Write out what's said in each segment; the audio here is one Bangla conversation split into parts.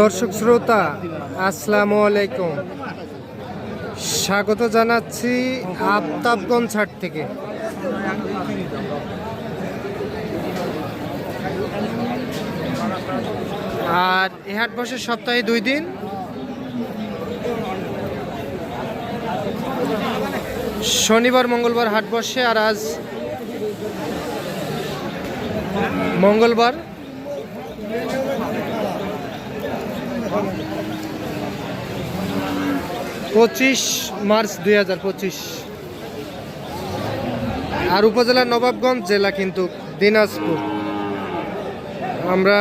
দর্শক শ্রোতা, আসসালামু আলাইকুম। স্বাগত জানাচ্ছি আফতাবগঞ্জ হাট থেকে। আর এ হাট বসে সপ্তাহে দুই দিন। শনিবার, মঙ্গলবার হাট বসে আর আজ মঙ্গলবার। পঁচিশ মার্চ দুই হাজার পঁচিশ। আর উপজেলা নবাবগঞ্জ জেলা কিন্তু দিনাজপুর। আমরা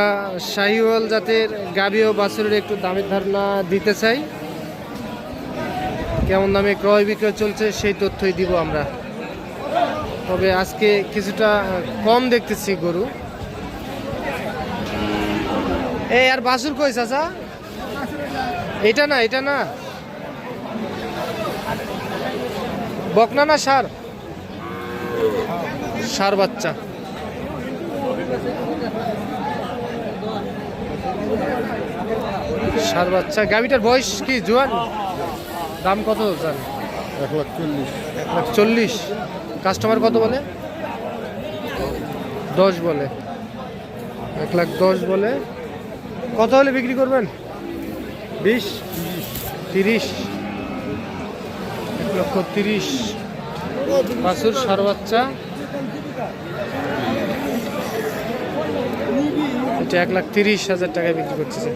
শাহিওয়াল জাতের গাবি ও বাছুরের একটু দামের ধারণা দিতে চাই। কেমন দামে ক্রয় বিক্রয় চলছে সেই তথ্যই দিব আমরা। তবে আজকে কিছুটা কম দেখতেছি গরু। এই আর বাছুর কই চাচা? এটা না এটা না। বকনা না সার। সার বাচ্চা। সার বাচ্চা। গাভিটার বয়স কি জোয়ান? দাম কত জান? এক লাখ চল্লিশ। এক লাখ চল্লিশ। কাস্টমার কত বলে? দশ বলে। এক লাখ দশ বলে। কত হলে বিক্রি করবেন? বিশ, তিরিশ, এক লক্ষ তিরিশ। বাছুর সার বাচ্চা। এটা এক লাখ তিরিশ হাজার টাকায় বিক্রি করতেছে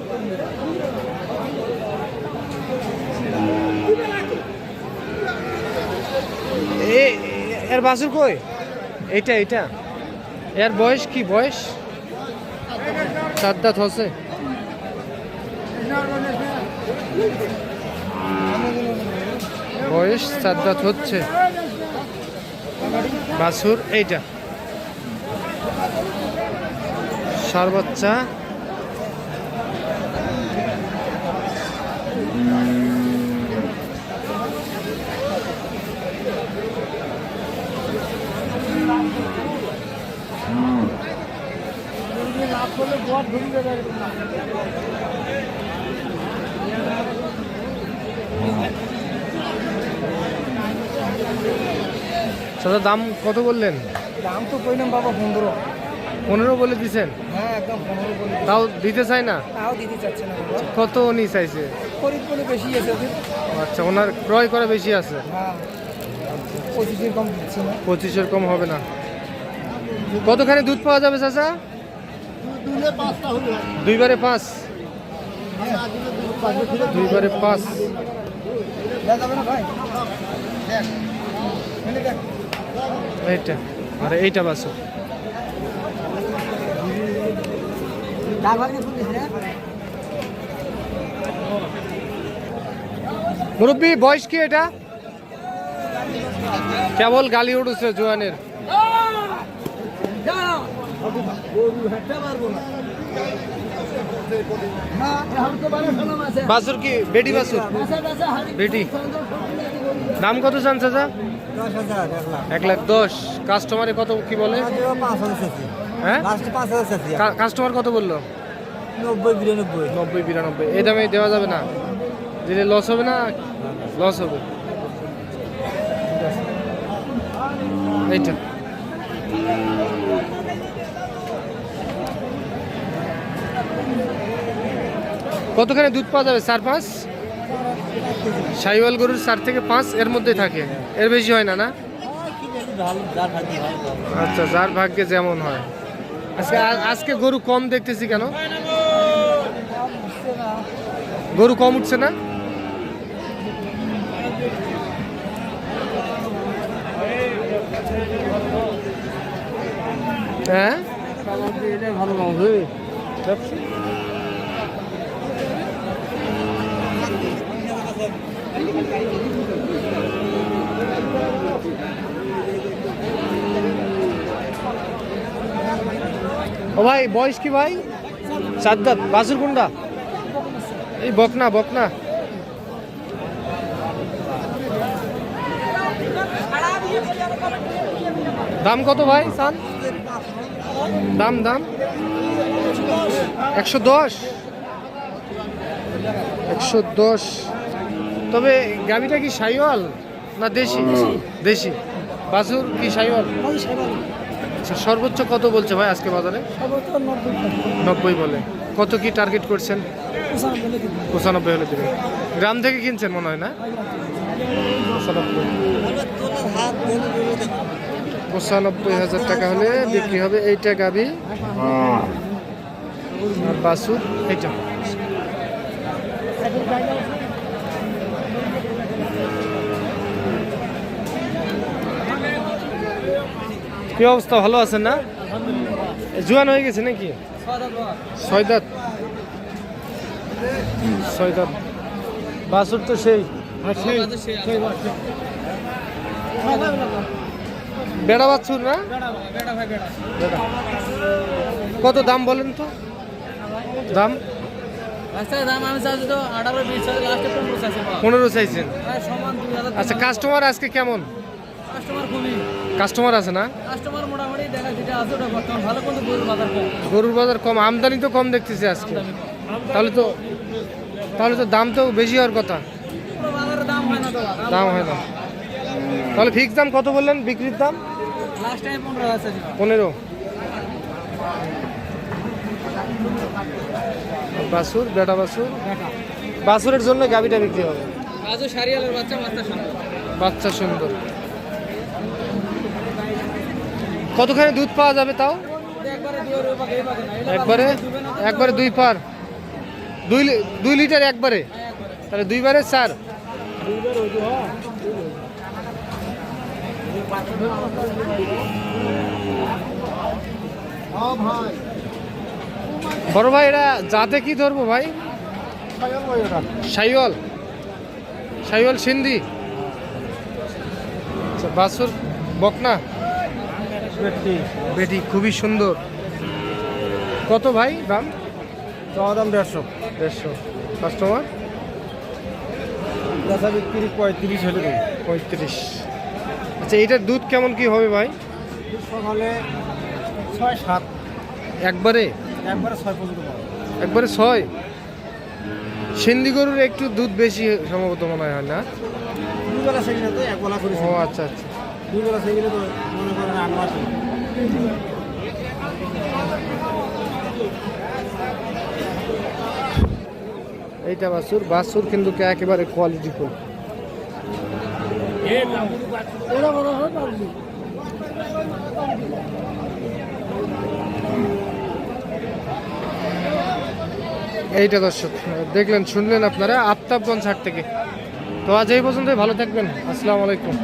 এ, এর বাছুর কই? এইটা এইটা। এর বয়স কি বয়স? চার দাঁত হচ্ছে। বয়স চার দাঁত হচ্ছে। বাছুর এইটা। সার দাদা দাম কত বললেন? দাম তো কইলাম বাবা পনেরো। পনেরো বলে দিছেন? হ্যাঁ একদম পনেরো বলে তাও দিতে চাই না? তাও দিতে চাচ্ছে না কত উনি চাইছে? খরিদ বেশি আছে আচ্ছা ওনার ক্রয় করা বেশি আছে? হ্যাঁ। পঁচিশের কম দিচ্ছে না। পঁচিশের কম হবে না। কতখানি দুধ পাওয়া যাবে চাচা? দুইবারে পাঁচ। দুইবারে পাঁচ। যাবে না ভাই। দেখ। দেখ। এইটা, আর এইটা বাসো। মুরব্বী, বয়স কি এটা? কেবল গালি উঠেছে জোয়ানের। বাসুর কি? বেটি বাসুর? বেটি। দাম কত চান হাজার এক লাখ। দশ। কাস্টমারে কত কি বলে? হ্যাঁ? কাস্টমার কত বলল? নব্বই বিরানব্বই। নব্বই বিরানব্বই। এই দামে দেওয়া যাবে না? দিলে লস হবে না? লস হবে। এইটা। কতখানি দুধ পাওয়া যাবে চার পাঁচ? সাইওয়াল গরুর চার থেকে পাঁচ এর মধ্যে থাকে। এর বেশি হয় না না? আচ্ছা যার ভাগ্যে যেমন হয়। আজকে আজকে গরু কম দেখতেছি কেন? গরু কম উঠছে না? হ্যাঁ? ও ভাই, বয়স কি ভাই? সাদ্দাত বাসুর কোনটা এই বকনা বকনা। দাম কত ভাই, সান? দাম দাম? একশো দশ। একশো দশ। তবে গাভিটা কি সাইওয়াল না দেশি? দেশি। বাছুর কি সাইওয়াল? আচ্ছা সর্বোচ্চ কত বলছে ভাই আজকে বাজারে? নব্বই বলে। কত কি টার্গেট করছেন? পঁচানব্বই হলে দেবে। গ্রাম থেকে কিনছেন মনে হয় না? পঁচানব্বই। পঁচানব্বই হাজার টাকা হলে বিক্রি হবে এইটা গাবি আর বাসুর এইটা। কি অবস্থা? ভালো আছেন না? জোয়ান হয়ে গেছে নাকি? ছয় দাঁত বাসুর তো সেই। বেড়া বাছুর না? কত দাম বলেন তো? দাম? পনেরো চাইছেন। আচ্ছা কাস্টমার আজকে কেমন? কাস্টমার খুবই। কাস্টমার আছে না? কাস্টমার মোটামুটি দেখা যেটা আছে ওটা বর্তমান ভালো কিন্তু গরুর বাজার কম। গরুর বাজার কম আমদানি তো কম দেখতেছি আজকে। তাহলে তো তাহলে তো দাম তো বেশি হওয়ার কথা। দাম হয় না দাম হয় না। তাহলে ফিক্স দাম কত বললেন? বিক্রির দাম? লাস্ট টাইম পনেরো পনেরো। বাসুর বেটা বাসুর? বাসুরের জন্য গাবিটা বিক্রি হবে। বাচ্চা সামনে বাচ্চা সুন্দর। কতখানি দুধ পাওয়া যাবে তাও? একবারে? একবারে দুই পার। দুই দুই লিটার একবারে? তাহলে দুইবারে চার। বড় ভাই এটা যাতে কি ধরবো ভাই? সাইওয়াল। সাইওয়াল সিন্ধি। আচ্ছা, বাছুর বকনা। বেটি। খুবই সুন্দর। কত ভাই দাম? চাওয়া দাম দেড়শো। দেড়শো। কাস্টমার বেচা বিক্রি পঁয়ত্রিশ হলে পঁয়ত্রিশ। আচ্ছা এটার দুধ কেমন কি হবে ভাই? সকালে ছয় সাত। একবারে? একবারে ছয় পর্যন্ত একবারে ছয়? সিন্ধি গরুর একটু দুধ বেশি সম্ভবত মনে হয় না? দুবেলা সেগুলো তো ও আচ্ছা আচ্ছা। দুবেলা সেগুলো তো মনে করেন এইটা বাসুর বাসুর কিন্তু একেবারে কোয়ালিটি ফুল এইটা দর্শক দেখলেন শুনলেন আপনারা আফতাবগঞ্জ হাট থেকে। তো আজ এই পর্যন্তই ভালো থাকবেন। আসসালামু আলাইকুম।